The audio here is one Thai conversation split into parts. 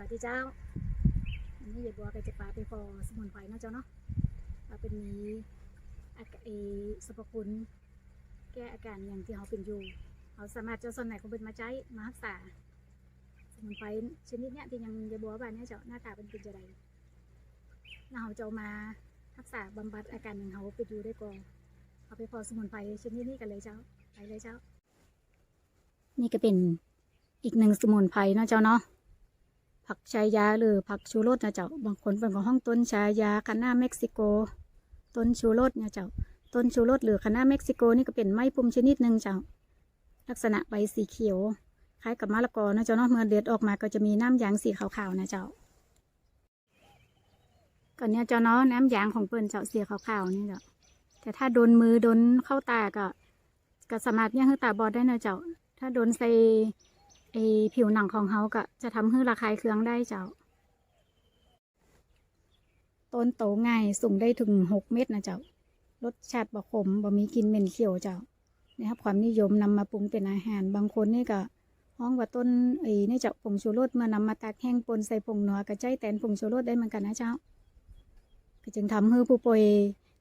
วัสดีเจ้าอันนี้ยายบัวก็จะพาไปพอสมุนไพรเนาะเจ้าเนาะว่าเป็นมีอาการเอสรรพคุณแก้อาการอย่างที่เขาเป็นอยู่เขาสามารถเจ้าส่วนไหนของเป็นมาใช้มารักษาสมุนไพรชนิดเนี้ยที่ยังยายบัวว่าเนี่ยเจ้าหน้าตาเป็นเป็นจะไดแล้เขาจะเอามารักษาบำบัดอาการอย่างเขาเป็นอยู่ได้ก่อนเอาไปพอสมุนไพรชนิดนี้กันเลยเจ้าไปเลยเจ้า นี่ก็เป็นอีกหนึ่งสมุนไพรเนาะเจ้าเนาะ ผักชายาหรือผักชูรสนะเจ้าบางคนเป็นของห้องต้นชายาคณะเม็กซิโก ต้นชูรสนี่ยเจ้าต้นชูรสหรือคณะเม็กซิโกนี่ก็เป็นไม้ปุ่มชนิดหนึ่งเจ้าลักษณะใบสีเขียว คล้ายกับมะละกอนะเจ้าเนาะเมื่อเดือดออกมาก็จะมีน้ำยางสีขาวๆนะเจ้าก่อนเนี่ยเจ้าเนาะน้ำยางของเปิ้นเจ้าสีขาวๆนี่เจ้าแต่ถ้าโดนมือโดนเข้าตาก็ก็สามารถเนี่ยให้ตาบอดได้นะเจ้า ถ้าโดนใส่ ไอผิวหนังของเขาก็จะทำให้ระคายเคืองได้เจ้า ต้นโตง่ายสูงได้ถึงหกเมตรนะเจ้า รสชาติบะขมบะมีกินเหม็นเขียวเจ้านะครับความนิยมนำมาปรุงเป็นอาหาร บางคนนี่ก็ห้องว่าต้นไอ้นี่เจ้าผงชูรสเมื่อนำมาตากแห้งปนใส่ผงนัวกระใจแตนผงชูรสได้เหมือนกันนะเจ้า ก็จึงทำให้ผู้ป่วย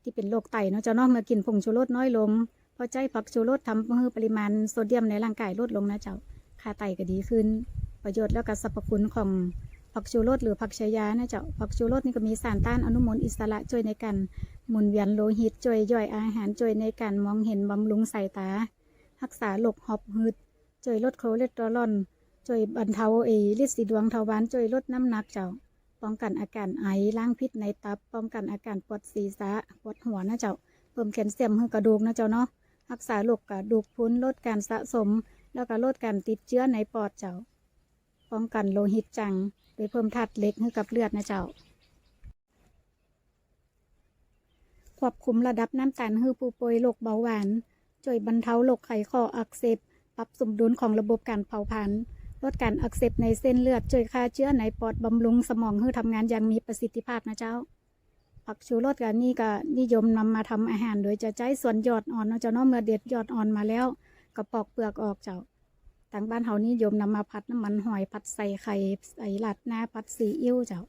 ที่เป็นโรคไตเนาะเจ้าเนาะมื่อกินผงชูรสน้อยลงพอใจผักชูรสทำให้ปริมาณโซเดียมในร่างกายลดลงนะเจ้า ค่าไตก็ดีขึ้น ประโยชน์แล้วก็สรรพคุณของผักชูรสหรือผักชายานะเจ้าผักชูรสนี่ก็มีสารต้านอนุมูลอิสระช่วยในการหมุนเวียนโลหิตช่วยย่อยอาหารช่วยในการมองเห็นบำรุงสายตา รักษาโรคหอบหืดช่วยลดคอเลสเตอรอลช่วยบรรเทาเอลิดสีดวงเทวารช่วยลดน้ำหนักเจ้า ป้องกันอาการไอล้างพิษในตับ ป้องกันอาการปวดศีรษะปวดหัวนะเจ้าเพิ่มแคลเซียมให้กระดูกนะเจ้าเนาะรักษาโรคกระดูกพรุนลดการสะสม แล้วก็ลดการติดเชื้อในปอดเจ้า ป้องกันโลหิตจังโดยเพิ่มธาตุเหล็กให้กับเลือดนะเจ้า ควบคุมระดับน้ำตาลให้ผู้ป่วยโรคเบาหวาน ช่วยบรรเทาโรคไขข้ออักเสบ ปรับสมดุลของระบบการเผาผลาญ ลดการอักเสบในเส้นเลือด ช่วยฆ่าเชื้อในปอดบำรุงสมองให้ทำงานอย่างมีประสิทธิภาพนะเจ้าผักชูรสกันนี่ก็นิยมนำมาทำอาหาร โดยจะใช้ส่วนยอดอ่อนเนาะเจ้าเนาะเมื่อเด็ดยอดอ่อนมาแล้ว ก็ปอกเปลือกออกเจ้าทางบ้านเฮานิยมนำมาผัดน้ำมันหอยผัดใส่ไข่ใส่หลัดหน้าผัดซีอิ๊วเจ้า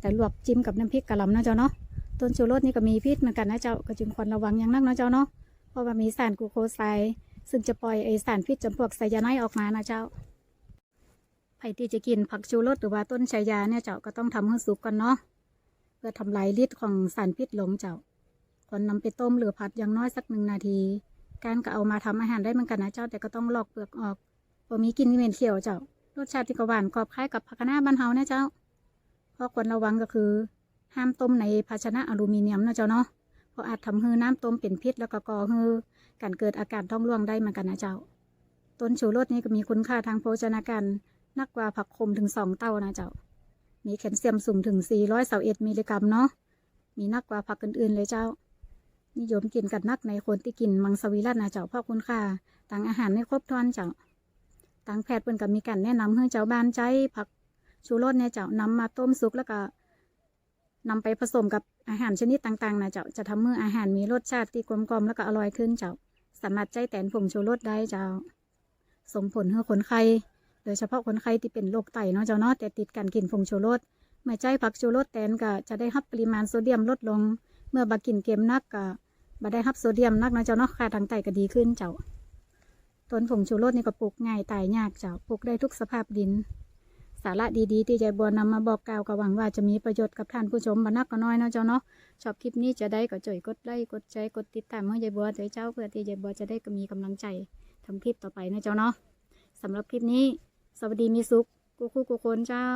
แต่ลวกจิ้มกับน้ำพริกกะหล่ำนะเจ้าเนาะต้นชูรสนี่ก็มีพิษเหมือนกันนะเจ้าก็จึงควรระวังอย่างนักนะเจ้าเนาะเพราะว่ามีสารกูโคไซด์ซึ่งจะปล่อยไอสารพิษจำพวกไซยาไนออกมานะเจ้าใครที่จะกินผักชูรสหรือว่าต้นชายาเนี่ยเจ้าก็ต้องทำให้สุกก่อนเนาะเพื่อทำลายฤทธิ์ของสารพิษลงเจ้าควรนำไปต้มหรือผัดอย่างน้อยสักหนึ่งนาที การก็เอามาทำอาหารได้เหมือนกันนะเจ้าแต่ก็ต้องลอกเปลือกออกบ่มีกินเหม็นเขียวเจ้ารสชาติก็หวานกรอบคล้ายกับผักคะน้าบ้านเฮานี่ยเจ้าเพราะควรระวังก็คือ ห้ามต้มในภาชนะอลูมิเนียมนะเจ้าเนาะเพราะอาจทำให้น้ำต้มเป็นพิษแล้วก็ก่อให้การเกิดอาการท้องร่วงได้เหมือนกันนะเจ้า ต้นชูรสนี้ก็มีคุณค่าทางโภชนาการนักกว่าผักขมถึงสองเท่านะเจ้า มีแคลเซียมสูงถึง 421มิลลิกรัมเนาะมีนักกว่าผักอื่นๆเลยเจ้า นิยมกินกันนักในคนที่กินมังสวิรัตนะเจ้าพราะคุณค่าทางอาหารไม่ครบถ้วนเจ้าทางแพทย์เพิ่นก็มีการแนะนำให้เจ้าบ้านใช้ผักชูรสเนี่ยเจ้านำมาต้มสุกแล้วก็นำไปผสมกับอาหารชนิดต่างๆนะเจ้าจะทำให้อาหารมีรสชาติที่กลมกล่อมแล้วก็อร่อยขึ้นเจ้าสามารถใจแตนผงชูรสได้เจ้าส่งผลให้คนไข้โดยเฉพาะคนไข้ที่เป็นโรคไตเนาะเจ้าเนาะแต่ติดการกินผงชูรสเมื่อใจผักชูรสแตนก็จะได้รับปริมาณโซเดียมลดลง เมื่อบักกินเกมนักก็ บ่ได้รับโซเดียมนักเนาะเจ้าเนาะค่าทางไตก็ดีขึ้นเจ้า ต้นผงชูรสนี่ก็ปลูกง่ายตายยากเจ้าปลูกได้ทุกสภาพดิน สาระดีๆ ที่ใจบัวนำมาบอกกล่าวก็หวังว่าจะมีประโยชน์กับท่านผู้ชมบ่นักก็น้อยเนาะเจ้าเนาะชอบคลิปนี้จะได้ก็จ่อยกดไลค์กดแชร์กดติดตามให้ยายบัวใจเจ้าเพื่อที่ยายบัวจะได้ก็มีกำลังใจทำคลิปต่อไปนะเจ้าเนาะสำหรับคลิปนี้ สวัสดีมีสุขกูคู่กูคนเจ้า